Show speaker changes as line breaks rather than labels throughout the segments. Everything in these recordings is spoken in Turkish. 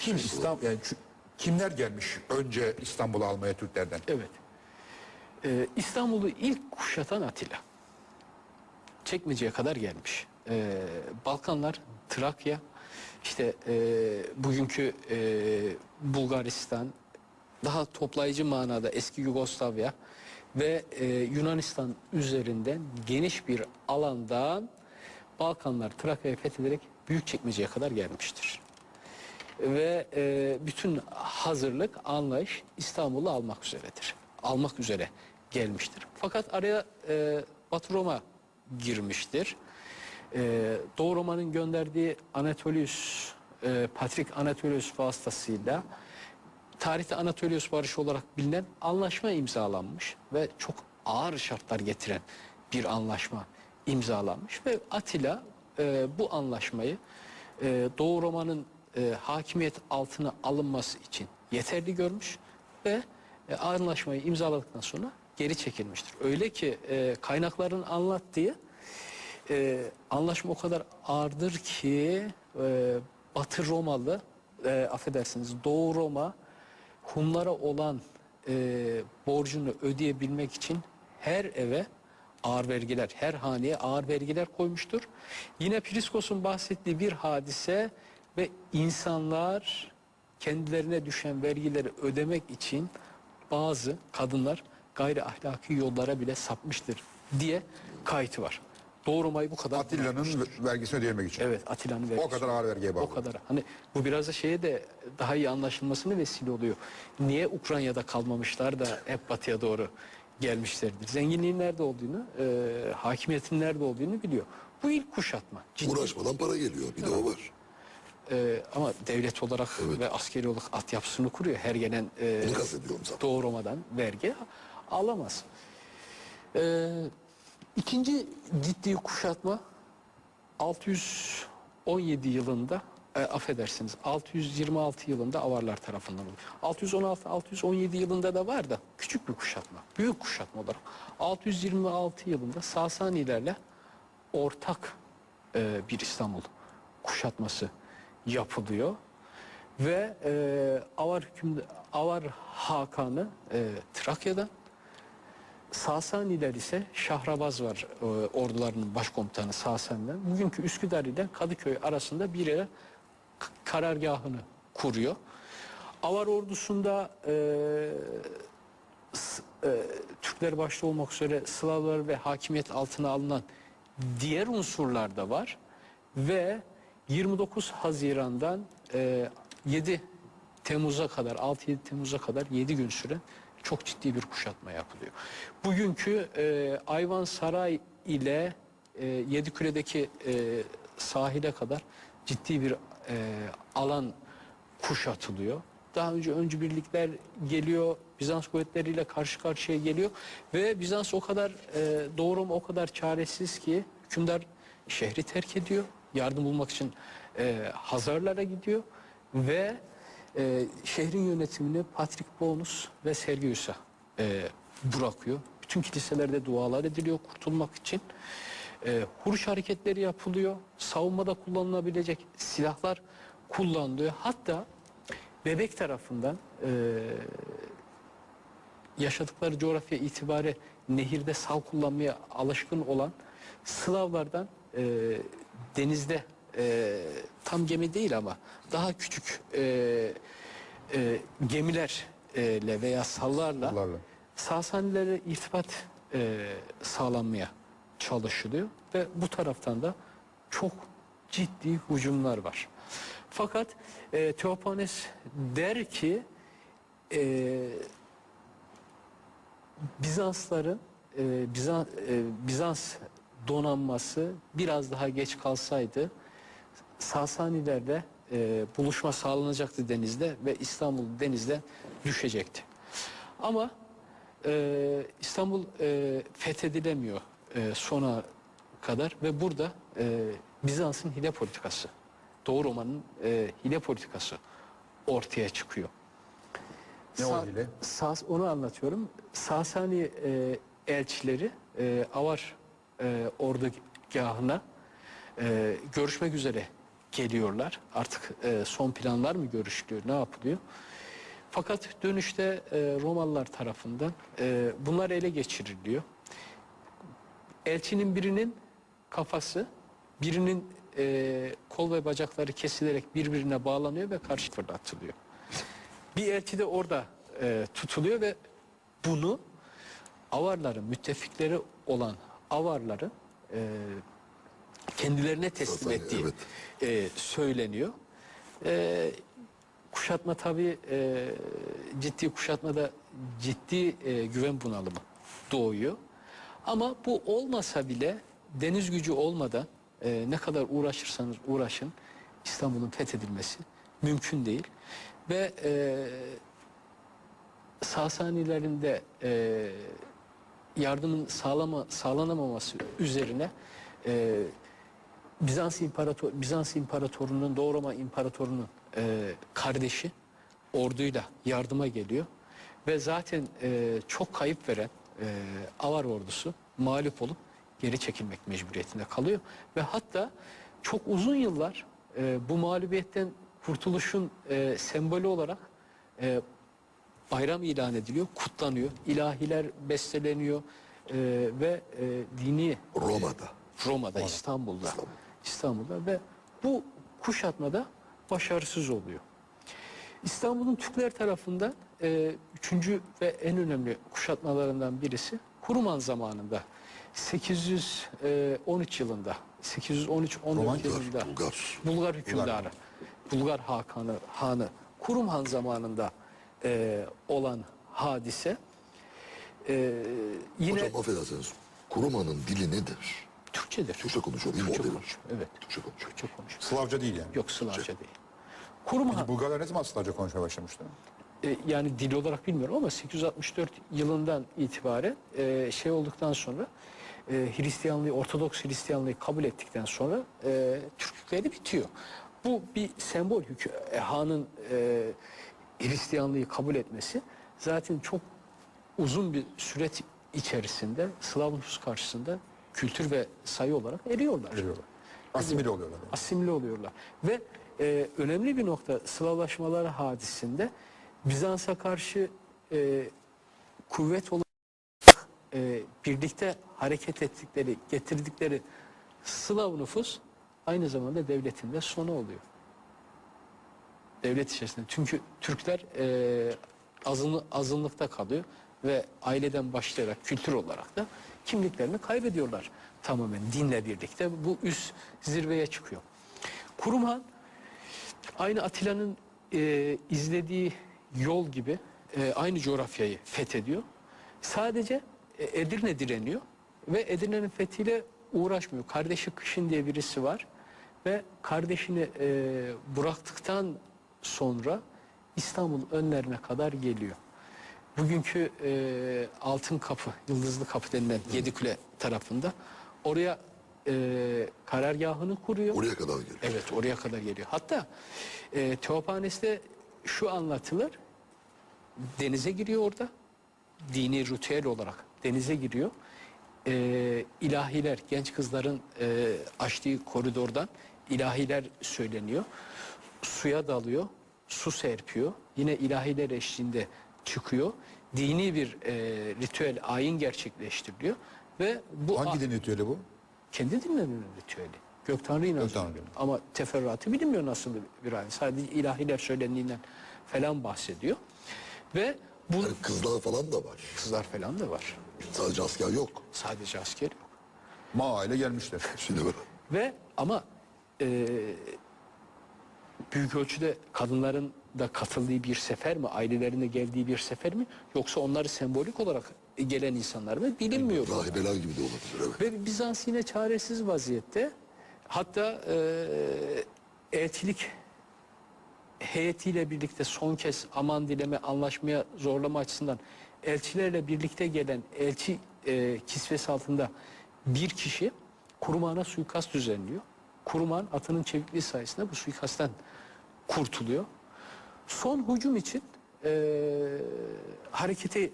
Kim İstanbul yani şu- kimler gelmiş önce İstanbul'u almaya Türklerden?
Evet. Ee, İstanbul'u ilk kuşatan Atilla. Çekmece'ye kadar gelmiş. Ee, Balkanlar, Trakya, işte e, bugünkü e, Bulgaristan, daha toplayıcı manada eski Yugoslavya ve e, Yunanistan üzerinden geniş bir alandan Balkanlar, Trakya'yı fethederek Büyükçekmece'ye kadar gelmiştir ve e, bütün hazırlık, anlayış İstanbul'u almak üzeredir. Almak üzere gelmiştir. Fakat araya e, Batı Roma girmiştir. E, Doğu Roma'nın gönderdiği Anatolius, e, Patrik Anatolius vasıtasıyla tarihte Anatolius Barışı olarak bilinen anlaşma imzalanmış ve çok ağır şartlar getiren bir anlaşma imzalanmış ve Atilla e, bu anlaşmayı e, Doğu Roma'nın e, hakimiyet altına alınması için yeterli görmüş ve e, anlaşmayı imzaladıktan sonra geri çekilmiştir. Öyle ki e, kaynakların anlattığı e, anlaşma o kadar ağırdır ki e, Batı Romalı e, affedersiniz Doğu Roma Hunlara olan e, borcunu ödeyebilmek için her eve ağır vergiler, her haneye ağır vergiler koymuştur. Yine Priskos'un bahsettiği bir hadise ve insanlar kendilerine düşen vergileri ödemek için bazı kadınlar gayri ahlaki yollara bile sapmıştır diye kayıtı var. Doğu Roma'yı bu kadar
Atilla'nın vergisini ödeyemek için.
Evet Atilla'nın vergisi.
O kadar ağır vergiye bağlı.
O kadar. Hani bu biraz da şeye de daha iyi anlaşılmasına vesile oluyor. Niye Ukrayna'da kalmamışlar da hep batıya doğru gelmişlerdir. Zenginliğin nerede olduğunu, e, hakimiyetin nerede olduğunu biliyor. Bu ilk kuşatma. Ciddi.
Uğraşmadan para geliyor. Bir de o var.
E, ama devlet olarak ve askeri olarak altyapısını kuruyor. Her gelen e,
Bunu kastediyorum zaten.
Doğu Roma'dan vergi alamaz. E, ikinci ciddi kuşatma 617 yılında e, affedersiniz 626 yılında Avarlar tarafından oldu. 616-617 yılında da var da küçük bir kuşatma, büyük kuşatma olarak 626 yılında Sasanilerle ortak e, bir İstanbul kuşatması yapılıyor ve e, Avar hüküm Avar Hakan'ı e, Trakya'dan Sasaniler ise Şahrabaz var e, ordularının başkomutanı Sasani'den. Bugünkü Üsküdar ile Kadıköy arasında bir yere karargahını kuruyor. Avar ordusunda e, e, Türkler başta olmak üzere Slavlar ve hakimiyet altına alınan diğer unsurlar da var. Ve 29 Haziran'dan e, 7 Temmuz'a kadar 6-7 Temmuz'a kadar 7 gün süren çok ciddi bir kuşatma yapılıyor. Bugünkü e, Ayvansaray ile e, Yediküle'deki e, sahile kadar ciddi bir e, alan kuşatılıyor. Daha önce öncü birlikler geliyor, Bizans kuvvetleriyle karşı karşıya geliyor ve Bizans o kadar e, Doğu Roma o kadar çaresiz ki hükümdar şehri terk ediyor. Yardım bulmak için e, Hazarlara gidiyor ve e, şehrin yönetimini Patrick Bonus ve Sergius'a e, bırakıyor. Bütün kiliselerde dualar ediliyor kurtulmak için. E, huruş hareketleri yapılıyor. Savunmada kullanılabilecek silahlar kullanılıyor. Hatta Bebek tarafından e, yaşadıkları coğrafya itibariyle nehirde sal kullanmaya alışkın olan Slavlardan e, denizde e, tam gemi değil ama daha küçük e, e, gemilerle veya sallarla
Sallarla.
Sasanilere irtibat e, sağlanmaya çalışılıyor ve bu taraftan da çok ciddi hücumlar var. Fakat e, Teopanes der ki e, Bizansların e, Bizans, e, Bizans donanması biraz daha geç kalsaydı Sasanilerle e, buluşma sağlanacaktı denizde ve İstanbul denizde düşecekti. Ama e, İstanbul e, fethedilemiyor e, sona kadar ve burada e, Bizans'ın hile politikası, Doğu Roma'nın e, hile politikası ortaya çıkıyor.
Ne o
Sa-
hile?
Sas- onu anlatıyorum. Sasani e, elçileri e, Avar e, ordugahına e, görüşmek üzere geliyorlar. Artık e, son planlar mı görüşülüyor, ne yapılıyor? Fakat dönüşte e, Romalılar tarafından e, bunlar ele geçiriliyor. Elçinin birinin kafası, birinin e, kol ve bacakları kesilerek birbirine bağlanıyor ve karşı fırlatılıyor. Bir elçi de orada e, tutuluyor ve bunu Avarların müttefikleri olan Avarların e, kendilerine teslim
Sasani,
ettiği
evet.
e, söyleniyor. E, kuşatma tabii e, ciddi kuşatmada ciddi e, güven bunalımı doğuyor. Ama bu olmasa bile deniz gücü olmadan e, ne kadar uğraşırsanız uğraşın İstanbul'un fethedilmesi mümkün değil. Ve e, Sasanilerin de e, yardımın sağlama, sağlanamaması üzerine e, Bizans İmparator Bizans İmparatorunun Doğu İmparatorunun e, kardeşi orduyla yardıma geliyor. Ve zaten e, çok kayıp veren e, Avar ordusu mağlup olup geri çekilmek mecburiyetinde kalıyor. Ve hatta çok uzun yıllar e, bu mağlubiyetten kurtuluşun e, sembolü olarak e, bayram ilan ediliyor, kutlanıyor, ilahiler besteleniyor e, ve e, dini
Roma'da.
Roma'da, İstanbul'da.
İstanbul.
İstanbul'da ve bu kuşatmada başarısız oluyor. İstanbul'un Türkler tarafından e, üçüncü ve en önemli kuşatmalarından birisi Kuruman zamanında 813 yılında 813
Roman
14 yılında
Bulgar.
Bulgar hükümdarı Bulgar Hakanı Hanı Kurumhan zamanında e, olan hadise e, yine
Hocam affedersiniz. Kurumanın dili nedir?
Türkçedir.
Türkçe konuşuyor değil mi
Türkçe
o
konuşuyor, evet.
Türkçe konuşuyor.
Türkçe konuşuyor.
Slavca değil yani.
Yok Slavca değil. Kurumhan
Bulgarlar ne zaman Slavca konuşmaya başlamıştı?
e, yani dil olarak bilmiyorum ama 864 yılından itibaren e, şey olduktan sonra e, Hristiyanlığı, Ortodoks Hristiyanlığı kabul ettikten sonra e, Türklükleri bitiyor. Bu bir sembol hükü. E, Han'ın e, Hristiyanlığı kabul etmesi zaten çok uzun bir süreç içerisinde Slav nüfus karşısında kültür ve sayı olarak eriyorlar.
Veriyorlar. Asimile oluyorlar. yani.
asimile oluyorlar. Ve e, önemli bir nokta Slavlaşmaları hadisinde Bizans'a karşı e, kuvvet olarak e, birlikte hareket ettikleri, getirdikleri Slav nüfus aynı zamanda devletin de sonu oluyor. Devlet içerisinde. Çünkü Türkler e, azınlı, azınlıkta kalıyor ve aileden başlayarak kültür olarak da kimliklerini kaybediyorlar tamamen dinle birlikte. Bu üst zirveye çıkıyor. Kurumhan aynı Atilla'nın e, izlediği yol gibi e, aynı coğrafyayı fethediyor. Sadece e, Edirne direniyor ve Edirne'nin fethiyle uğraşmıyor. Kardeşi Kışın diye birisi var ve kardeşini e, bıraktıktan sonra İstanbul önlerine kadar geliyor. Bugünkü e, Altın Kapı, Yıldızlı Kapı denilen Yedikule tarafında oraya e, karargahını kuruyor.
Oraya kadar geliyor.
Evet oraya kadar geliyor. Hatta e, Teopanes'te şu anlatılır. Denize giriyor orada. Dini ritüel olarak denize giriyor. E, ilahiler, genç kızların e, açtığı koridordan ilahiler söyleniyor. Suya dalıyor. Su serpiyor. Yine ilahiler eşliğinde çıkıyor. Dini bir e, ritüel, ayin gerçekleştiriliyor. Ve bu
Hangi din ritüeli bu?
kendi dinlerinin ritüeli. Gök Tanrı inancı. Ama teferruatı bilinmiyor nasıl bir ayin. Sadece ilahiler söylendiğinden falan bahsediyor. Ve bu
Yani kızlar falan da var.
kızlar falan da var.
Sadece asker yok.
Sadece asker yok.
Ma ile gelmişler.
Şimdi böyle.
Ve ama e, büyük ölçüde kadınların da katıldığı bir sefer mi, ailelerine geldiği bir sefer mi, yoksa onları sembolik olarak gelen insanlar mı bilinmiyor.
Rahibeler gibi de olabilir evet.
Ve Bizans yine çaresiz vaziyette. Hatta e, elçilik heyetiyle birlikte son kez aman dileme, anlaşmaya zorlama açısından elçilerle birlikte gelen elçi e, kisvesi altında bir kişi Kuruman'a suikast düzenliyor. Kuruman atının çevikliği sayesinde bu suikastten kurtuluyor. Son hücum için e, harekete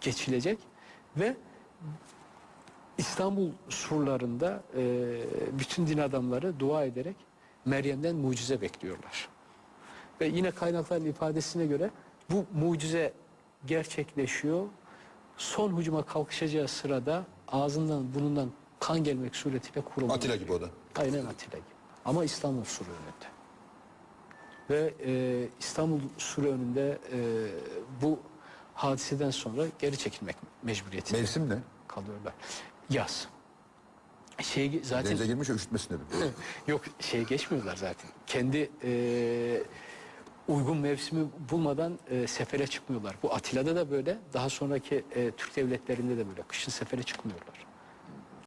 geçilecek ve İstanbul surlarında e, bütün din adamları dua ederek Meryem'den mucize bekliyorlar. Ve yine kaynakların ifadesine göre bu mucize gerçekleşiyor. Son hücuma kalkışacağı sırada ağzından burnundan kan gelmek suretiyle kurulmuş.
Atilla gibi o da.
Aynen Atilla gibi. Ama İstanbul Suru önünde. Ve e, İstanbul Suru önünde e, bu hadiseden sonra geri çekilmek mecburiyetinde
Mevsim ne?
kalıyorlar. Yaz. Şey zaten
Denize girmiş üşütmesin dedim.
yok şey geçmiyorlar zaten. Kendi e, uygun mevsimi bulmadan e, sefere çıkmıyorlar. Bu Atilla'da da böyle, daha sonraki e, Türk devletlerinde de böyle. Kışın sefere çıkmıyorlar.